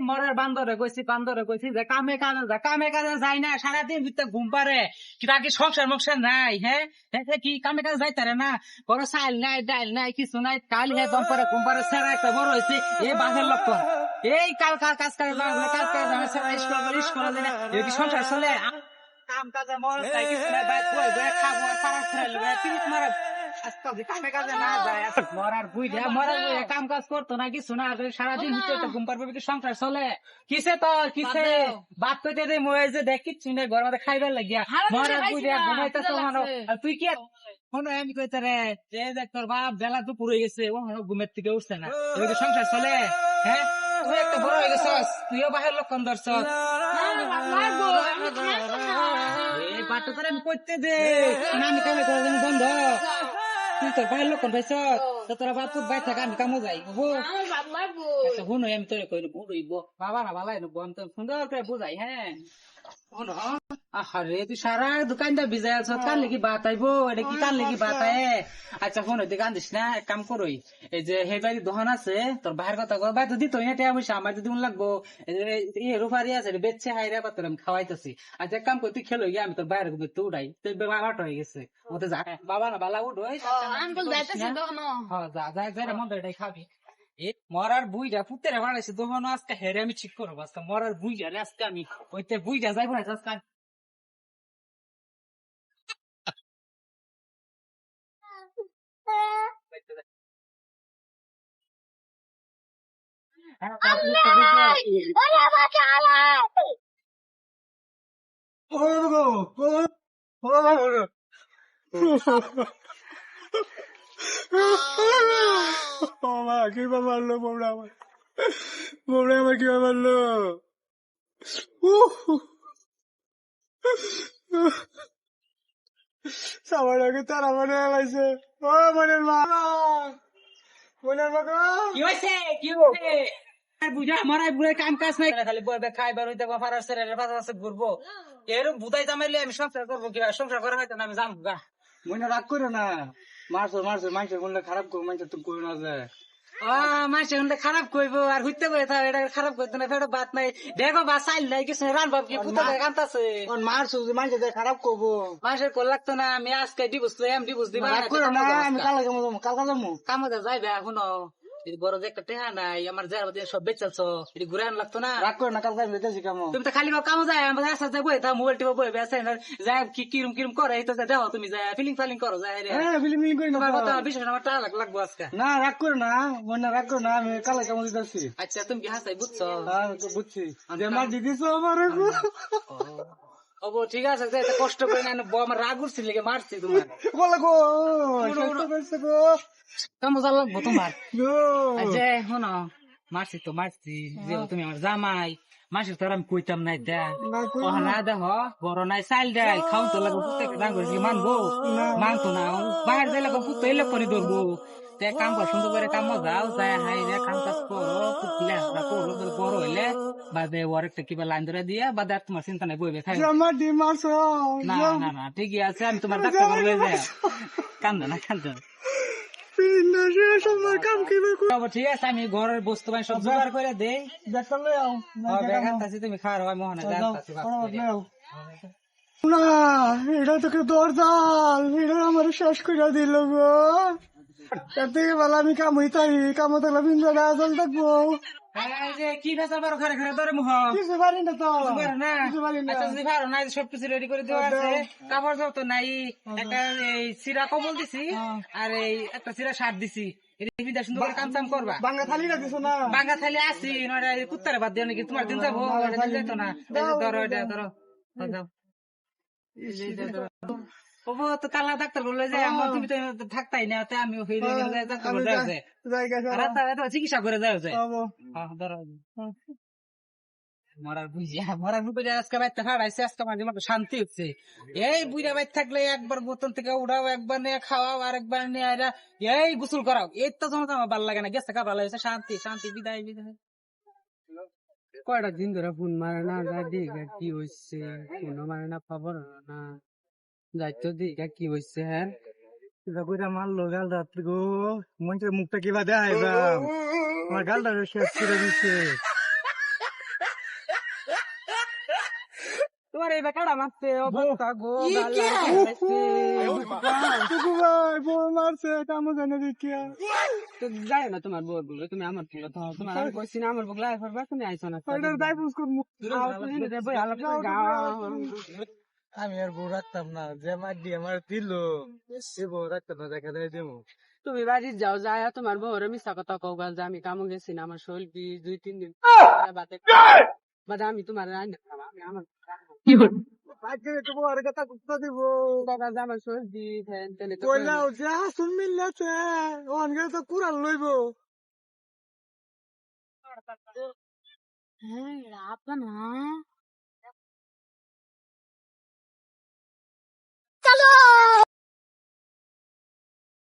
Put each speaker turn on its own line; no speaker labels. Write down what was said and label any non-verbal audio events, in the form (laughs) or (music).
মরার বান্দরে কইছি বান্দরে কইছি যে কামে কাজে যা কামে কাজে যাই না সারাদিন ভিতরে ঘুম পারে কি সংসার মকসার নাই হ্যাঁ? হ্যাঁ, হ্যাঁ, কি কামে কাজে যাইতারে না? বড় চাল নাই ডাল নাই কিছু নাই কাল হে দম করে ঘুম পারে সেরা একটা বড় হয়েছে এই বাঘের লক্ষণ। এই কাল কাল কাজ করে কাজ করে স্কুল করে স্কুল করে এই সংসার চলে? কাম কাজে মর চাই কিছু নাই বাইক বই বই খাব পাড়া লবে তিরিশ মারা আজকাল কামে কাজে না যায় মরার বুঝা মরার বুঝা কাম কাজ করতো না কিছু না সারাদিন ভিতরে ঘুম পারবে কি সংসার চলে কিসে তোর কিসে বাদ কইতে দে মই যে দেখ কিচ্ছু ঘর মধ্যে খাইবার লাগিয়া মরার বুঝা ঘুমাইতেছ মানো তুই কি শোনো আমি কইতে রে যে দেখ তোর বাপ বেলা তো পুরো গেছে ও ঘুমের থেকে উঠছে না এদিকে সংসার চলে হ্যাঁ তুই একটা বড় হয়ে গেছস তুইও বাহির লক্ষণ ধরছস করে আমি করতে দে না আমি বন্ধ তুই তোর ভাই লোক ভাইছ তোরা বাপ বাই থাকা আমি কামো যাই শুনো আমি তোরে কইলে বুড়ইব বাবা না ভালাই নব আমি তো সুন্দর করে বুঝাই হ্যাঁ। আরে তুই সারা দোকানটা ভিজাই আছ কান লেগে বাত আইবো? এটা কি কান লেগে বাত আয়? আচ্ছা শোনো তুই কান দিস না এক কাম করই। এই যে হে বাড়ি দোকান আছে তোর বাহির কথা কর বাই তো দিত না টেয়া আমার যদি মন লাগবো এই রুফারি আছে বেচছে হাইরা পাতর আমি খাওয়াইতেছি। আচ্ছা এক কাম কর তুই খেলো গিয়ে আমি তোর বাইরে ঘুমে তুই উঠাই। তুই বাবাটা হয়ে গেছে। মতে যা বাবা না বালা উঠ হ্যাঁ যা যা যা মন এটাই খাবি। মরার বুইটা পুতেরে বানাইছে দোকান আজকে হেরে আমি ঠিক করব, আজকে মরার বুইটা আজকে আমি ওইতে বুইটা যাইবো না, আজকে আমি-
কীভাবে মারলো বৌড়া আমার? বৌড়া আমার কীভাবে মারলো সবার আগে তারা মনে লাগছে ও মনের মা। মনের মা
কি হয়েছে কি হয়েছে বুঝা মরাই বুড়ে কাম কাজ নাই। খালি বইবে খাইবার হইতে বা ফারার সেরে পাশে পাশে ঘুরবো। এরকম বুদাই জামাইলে আমি সংসার করব কি সংসার করা হয়তো না আমি জানব গা।
মনে রাগ করো না। মারছো মারছো মানুষের মনে খারাপ করব মানুষের তুমি করো না
যায় মাসে হলে খারাপ করব আর হইতে বই থাক এটা খারাপ করতে না ফেরো বাদ নাই। দেখো বা চাইল নাই কিছু রান বাপ কি পুতো কান্তাছে
মারছো যে মানুষের খারাপ করব।
মাসের কল লাগতো না আমি আজকে ডিভোর্স এম ডিভোর্স দিবা
আমি কালকে কালকে যাব।
কামে যাইবে এখনও বড় যে একটা টেহা নাই আমার যার মধ্যে সব বেচালছ এটি ঘুরে আন লাগতো না?
রাগ করো না কালকে আমি যেতেছি কেমন
তুমি তো খালি কামো যায় আমার রাস্তা যায় বই তা মোবাইল টিপে বই বেসে না যায় কি কিরম কিরম করে এই তো দেখো তুমি যায় ফিলিং ফালিং করো যায় রে।
হ্যাঁ ফিলিম ফিলিম করি না
কথা বিশেষ আমার টাকা লাগ লাগবো আজকে।
না রাগ করো না মনে রাগ করো না আমি কালকে কেমন দিতেছি
আচ্ছা তুমি কি হাসাই বুঝছ?
হ্যাঁ বুঝছি। যে মার দিদিস আমার
ও ঠিক আছে যে কষ্ট করে না বউ রাগ উঠছিল লেগে মারছি তোমার।
বলে গো কষ্ট করছে গো।
কেমন যা লাগবো তোমার। আচ্ছা শোনো মারছি তো মারছি যে তুমি আমার জামাই মাসের তোর আমি কইতাম নাই দে।
না কই
দেখ বড় নাই চাল দেয় খাউন তো লাগবো প্রত্যেক করেছি মানবো। মানতো না বাইরে যাই লাগবো পুত্র এলে করে ধরবো। তে কাম কর সুন্দর করে কাম যাও যাই হাই রে কাম কাজ করো পুতলে করো বড় হইলে বাদে ওর একটা কিবা লাইন ধরে দিয়ে বাদে আর তোমার চিন্তা নাই বইবে খাই
আমার ডিম মারছো
না না না ঠিকই আছে আমি তোমার ডাক্তার লয়ে যাই কান্দে না কান্দে। না।
না শেষ আমার কাম কি
তবে ঠিক আছে আমি ঘরের বস্তু বানি সব জোগাড় করে দেই।
দেখতে লই আও
দেখাচ্ছি তুমি খাওয়ার হয় মোহনে জানতাছি
না এটা তোকে দরজাল এটা আমার শেষ করে দিল গো। (laughs) এর থেকে ভালো আমি কাম হইতাই কাম থাকলে বিন্দু আজল থাকব।
কি ধরে মুহ।
কিছু পারি না তো।
না।
কিছু পারি না।
আচ্ছা যদি পারো না সবকিছু রেডি করে দেওয়া আছে। কাপড় জামা তো নাই একটা এই চিরা কবল দিছি আর এই একটা চিরা শার্ট দিছি। এটা বিদা সুন্দর করে কাম চাম করবা।
বাংলা থালি না
আসি নয়টা কুত্তারে বাদ দিও নাকি তোমার দিন যাব যাইতো না। যে ধরো এটা ধরো ধরো, দাও। এই যে এটা ধরো। ওবো তো কালা ডাক্তার বলল যে আমার তুমি তো থাকতাই না আমি হইলে ডাক্তার বলতে চিকিৎসা করে দেওয়া যায় হ্যাঁ। মরার বুঝিয়া, মরার বুঝে আজকে বাইতে আজকে মাঝে মাঝে শান্তি হচ্ছে। এই বুড়া থাকলে একবার বোতল থেকে একবার নিয়ে খাওয়াও নিয়ে আইরা এই গোসল করাও। এই তো তোমার আমার ভালো লাগে না, গেছে কা ভালো লাগছে শান্তি শান্তি, বিদায় বিদায়।
কয়টা দিন ধরে ফোন মারে না দিঘা কি হয়েছে ফোনও মারে না খবর না। যাইতো দিঘা কি হয়েছে হ্যাঁ?
গুদা মারলো গাল রাত গো। মঞ্চের মুখটা কিবা দেখাই আমার গালটা শেষ করে দিচ্ছে
তোমার এই বেকারা মারছে অবস্থা
ইয়ে মারছে কামু জানে দেখিয়া
যায় না তোমার বউর বলে তুমি আমার বলে তোমার আমি আচ্ছা। কইছি না আমার বলে আইফার তুমি না
আমি আর বউ রাখতাম না যে মার দিয়ে আমার দিল। সে বউ রাখতাম না দেখা দেয় দেবো।
তুমি বাড়ি যাও যায় তোমার বউরে মিশা কথা কও গাল যে আমি কামো গেছি না আমার শরীর দুই তিন দিন বাদে আমি তোমার রান্না আমি আমার
বউ
加喽！